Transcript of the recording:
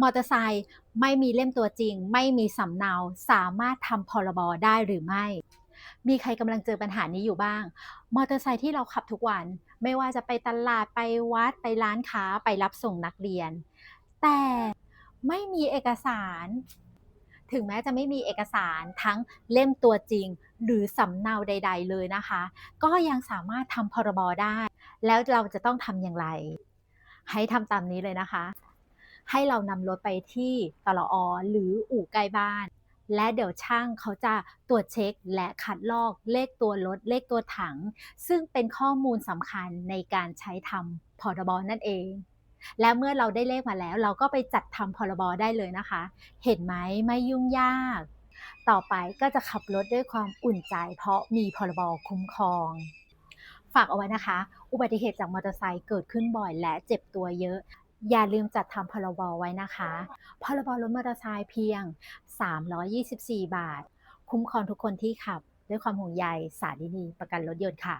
มอเตอร์ไซค์ไม่มีเล่มตัวจริง ไม่มีสำเนาสามารถทำพรบได้หรือไม่ มีใครกำลังเจอปัญหานี้อยู่บ้าง มอเตอร์ไซค์ที่เราขับทุกวัน ไม่ว่าจะไปตลาดไปวัดไปร้านค้าไปรับส่งนักเรียน แต่ไม่มีเอกสาร ถึงแม้จะไม่มีเอกสารทั้งเล่มตัวจริง หรือสำเนาใด ๆ เลยนะคะ ก็ยังสามารถทำพรบได้ แล้วเราจะต้องทำอย่างไร ให้ทำตามนี้เลยนะคะ ให้เรานำรถไปที่ตลอหรืออู่ใกล้บ้าน และเดี๋ยวช่างเขาจะตรวจเช็คและคัดลอกเลขตัวรถเลขตัวถัง ซึ่งเป็นข้อมูลสำคัญในการใช้ทำพรบนั่นเอง และเมื่อเราได้เลขมาแล้ว เราก็ไปจัดทำพรบได้เลยนะคะ เห็นไหมไม่ยุ่งยาก ต่อไปก็จะขับรถด้วยความอุ่นใจ เพราะมีพรบคุ้มครองฝากเอาไว้นะคะ อุบัติเหตุจากมอเตอร์ไซค์เกิดขึ้นบ่อยและเจ็บตัวเยอะ อย่าลืมจัดทำพรบไว้นะคะ พรบรถมอเตอร์ไซค์เพียง 324 บาท คุ้มครองทุกคนที่ขับ ด้วยความห่วงใยสารีนีประกันรถยนต์ค่ะ